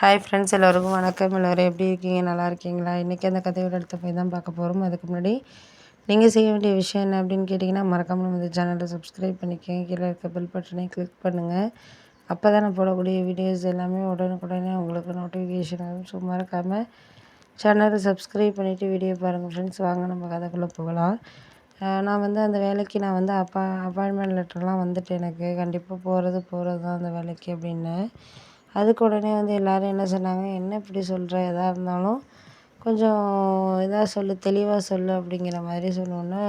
Hi friends எல்லோருக்கும் வணக்கம். எல்லோரும் எப்படி இருக்கீங்க? நல்லா இருக்கீங்களா? இன்றைக்கி அந்த கதையோட எடுத்த போய் தான் பார்க்க போகிறோம் அதுக்கு முன்னாடி நீங்கள் செய்ய வேண்டிய விஷயம் என்ன அப்படின்னு கேட்டிங்கன்னா மறக்காமல் நம்ம சேனலை சப்ஸ்கிரைப் பண்ணிக்கோங்க. கீழே இருக்க பெல் பட்டனை கிளிக் பண்ணுங்கள் அப்போ தான் நான் போடக்கூடிய வீடியோஸ் எல்லாமே உடனுக்குடனே உங்களுக்கு நோட்டிஃபிகேஷன் ஆகும். ஸோ மறக்காமல் சேனலை சப்ஸ்கிரைப் பண்ணிவிட்டு வீடியோ பாருங்கள் ஃப்ரெண்ட்ஸ் வாங்க நம்ம கதைக்குள்ளே போகலாம். நான் வந்து அந்த வேலைக்கு நான் வந்து அப்பா அப்பாயின்மெண்ட் லெட்டர்லாம் வந்துட்டு எனக்கு கண்டிப்பாக போகிறது போகிறது தான் அந்த வேலைக்கு அப்படின்னு அதுக்கு உடனே வந்து எல்லோரும் என்ன சொன்னாங்க? என்ன இப்படி சொல்கிற எதாக இருந்தாலும் கொஞ்சம் இதாக சொல்லு தெளிவாக சொல்லு அப்படிங்கிற மாதிரி சொன்னோன்னே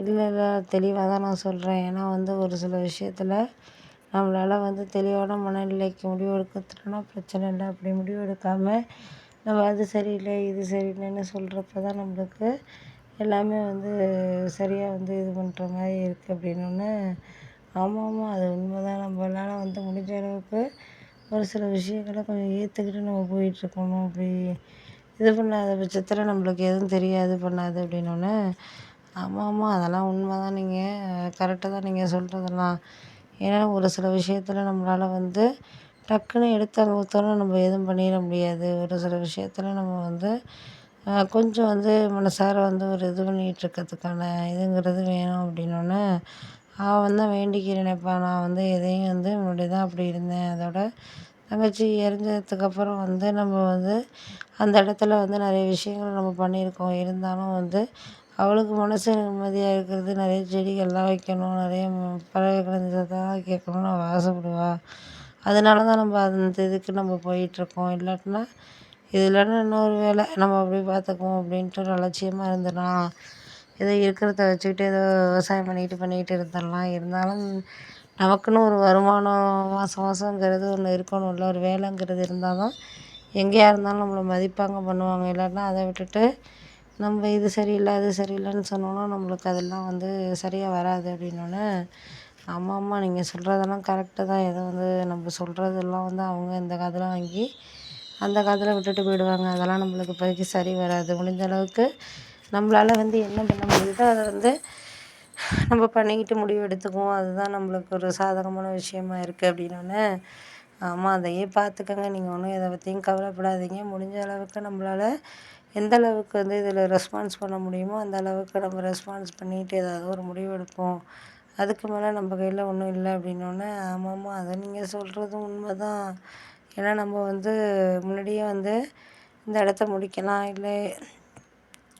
இல்லை இல்லை தெளிவாக தான் நான் சொல்கிறேன் ஏன்னா வந்து ஒரு சில விஷயத்தில் நம்மளால் வந்து தெளிவான மனநிலைக்கு முடிவு எடுக்கிறதுனா பிரச்சனை இல்லை. அப்படி முடிவு எடுக்காமல் நம்ம அது சரியில்லை இது சரியில்லைன்னு சொல்கிறப்ப தான் நம்மளுக்கு எல்லாமே வந்து சரியாக வந்து இது பண்ணுற மாதிரி இருக்குது அப்படின்னோடனே ஆமாம் ஆமாம் அது உண்மை தான் நம்மளால் வந்து முடிஞ்ச அளவுக்கு ஒரு சில விஷயங்கள கொஞ்சம் ஏற்றுக்கிட்டு நம்ம போயிட்டுருக்கணும். அப்படி இது பண்ணாத பட்சத்தில் நம்மளுக்கு எதுவும் தெரியாது பண்ணாது அப்படின்னோடனே ஆமாம் ஆமாம் அதெல்லாம் உண்மை தான் நீங்கள் கரெக்டாக தான் நீங்கள் சொல்கிறதெல்லாம் ஏன்னா ஒரு சில விஷயத்தில் நம்மளால் வந்து டக்குன்னு எடுத்த அனுபவத்தோட நம்ம எதுவும் பண்ணிட முடியாது. ஒரு சில விஷயத்தில் நம்ம வந்து கொஞ்சம் வந்து மனசார வந்து ஒரு இது பண்ணிகிட்டு இருக்கிறதுக்கான இதுங்கிறது வேணும் அப்படின்னோடனே அவன் தான் வேண்டிக்கிறேனேப்பா நான் வந்து எதையும் வந்து முன்னாடி தான் அப்படி இருந்தேன். அதோட தங்கச்சி இறந்ததுக்கப்புறம் வந்து நம்ம வந்து அந்த இடத்துல வந்து நிறைய விஷயங்கள் நம்ம பண்ணியிருக்கோம். இருந்தாலும் வந்து அவளுக்கு மனசு நிம்மதியாக இருக்கிறது நிறைய செடிகள்லாம் வைக்கணும் நிறைய பறவைகள் இதெல்லாம் கேட்கணும்னு அவள் ஆசைப்படுவா. அதனால தான் நம்ம அந்த இதுக்கு நம்ம போயிட்டுருக்கோம். இல்லாட்டினா இது இல்லைன்னா இன்னொரு வேலை. நம்ம அப்படியே பார்த்துக்குவோம் அப்படின்ட்டு ஒரு அலட்சியமாக இருந்துடலாம் ஏதோ இருக்கிறத வச்சுக்கிட்டு ஏதோ விவசாயம் பண்ணிக்கிட்டு பண்ணிக்கிட்டு இருந்துடலாம். இருந்தாலும் நமக்குன்னு ஒரு வருமானம் மாதம் மாதங்கிறது ஒன்று இருக்கணும்ல ஒரு வேலைங்கிறது இருந்தால் தான் எங்கேயா இருந்தாலும் நம்மளை மதிப்பாங்க பண்ணுவாங்க. இல்லாட்டினா அதை விட்டுட்டு நம்ம இது சரியில்லை அது சரியில்லைன்னு சொன்னோன்னா நம்மளுக்கு அதெல்லாம் வந்து சரியாக வராது அப்படின்னோடனே ஆமாம் ஆமாம் நீங்கள் சொல்கிறதெல்லாம் கரெக்டு தான். ஏதோ வந்து நம்ம சொல்கிறதெல்லாம் வந்து அவங்க இந்த காதில் வாங்கி அந்த காதில் விட்டுட்டு போயிடுவாங்க. அதெல்லாம் நம்மளுக்கு இப்போதைக்கு சரி வராது. முடிஞ்ச அளவுக்கு நம்மளால் வந்து என்ன பண்ண முடியுதோ அதை வந்து நம்ம பண்ணிக்கிட்டு முடிவு எடுத்துக்குவோம். அதுதான் நம்மளுக்கு ஒரு சாதகமான விஷயமா இருக்குது அப்படின்னோடனே ஆமாம் அதையே பார்த்துக்கங்க நீங்கள் ஒன்றும் எதை பற்றியும் கவலைப்படாதீங்க. முடிஞ்ச அளவுக்கு நம்மளால் எந்த அளவுக்கு வந்து இதில் ரெஸ்பான்ஸ் பண்ண முடியுமோ அந்த அளவுக்கு நம்ம ரெஸ்பான்ஸ் பண்ணிட்டு ஏதாவது ஒரு முடிவு எடுப்போம். அதுக்கு மேலே நம்ம கையில் ஒன்றும் இல்லை அப்படின்னோடனே ஆமாம்மா அதை நீங்கள் சொல்கிறதும் உண்மை தான் ஏன்னா நம்ம வந்து முன்னாடியே வந்து இந்த இடத்த முடிக்கலாம். இல்லை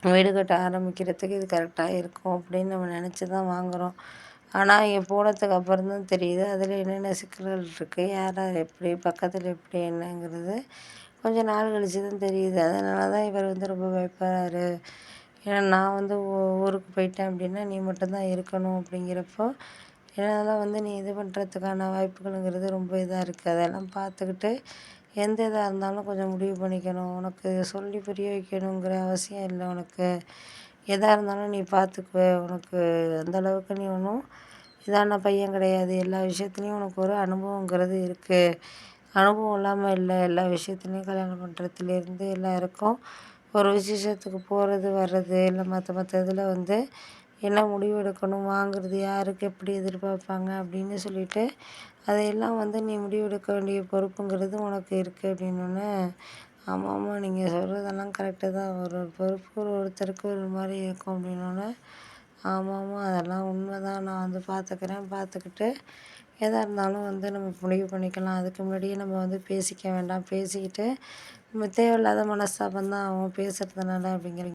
வீடு கட்ட ஆரம்பிக்கிறதுக்கு இது கரெக்டாக இருக்கும் அப்படின்னு நம்ம நினச்சி தான் வாங்குகிறோம் ஆனால் இங்கே போனதுக்கு அப்புறம் தான் தெரியுது அதில் என்னென்ன சிக்கல்கள் இருக்குது யார் யார் எப்படி பக்கத்தில் எப்படி என்னங்கிறது கொஞ்சம் நாள் கழிச்சு தான் தெரியுது. அதனால தான் இவர் வந்து ரொம்ப பயப்படுறாரு. ஏன்னா நான் வந்து ஊருக்கு போயிட்டேன் அப்படின்னா நீ மட்டும்தான் இருக்கணும் அப்படிங்கிறப்போ என்னால் வந்து நீ இது பண்ணுறதுக்கான வாய்ப்புகளுங்கிறது ரொம்ப இதாக இருக்குது அதெல்லாம் பார்த்துக்கிட்டு எந்த இதாக இருந்தாலும் கொஞ்சம் முடிவு பண்ணிக்கணும். உனக்கு சொல்லி புரிய வைக்கணுங்கிற அவசியம் இல்லை உனக்கு. எதாக இருந்தாலும் நீ பார்த்துக்குவ. உனக்கு அந்தளவுக்கு நீ ஒன்றும் இதான பையன் கிடையாது. எல்லா விஷயத்துலையும் உனக்கு ஒரு அனுபவங்கிறது இருக்குது அனுபவம் இல்லாமல் இல்லை. எல்லா விஷயத்துலையும் கல்யாணம் பண்ணுறதுலேருந்து எல்லாருக்கும் ஒரு விசேஷத்துக்கு போகிறது வர்றது இல்லை மற்ற மற்ற இதில் வந்து என்ன முடிவு எடுக்கணும்? வாங்குறது யாருக்கு எப்படி எதிர்பார்ப்பாங்க? அப்படின்னு சொல்லிட்டு அதையெல்லாம் வந்து நீ முடிவெடுக்க வேண்டிய பொறுப்புங்கிறது உனக்கு இருக்குது அப்படின்னோடனே ஆமாம் ஆமாம் நீங்கள் சொல்கிறதெல்லாம் கரெக்டு தான். ஒரு பொறுப்பு ஒரு ஒருத்தருக்கு ஒரு மாதிரி இருக்கும். அப்படின்னோடனே ஆமாம் ஆமாம் அதெல்லாம் உண்மை தான் நான் வந்து பார்த்துக்கிறேன் பார்த்துக்கிட்டு எதாக இருந்தாலும் வந்து நம்ம முடிவு பண்ணிக்கலாம். அதுக்கு முன்னாடியே நம்ம வந்து பேசிக்க வேண்டாம். பேசிக்கிட்டு நம்ம தேவையில்லாத மனஸ்தாபம் தான் ஆகும். பேசுகிறதுனால அப்படிங்கிறீங்க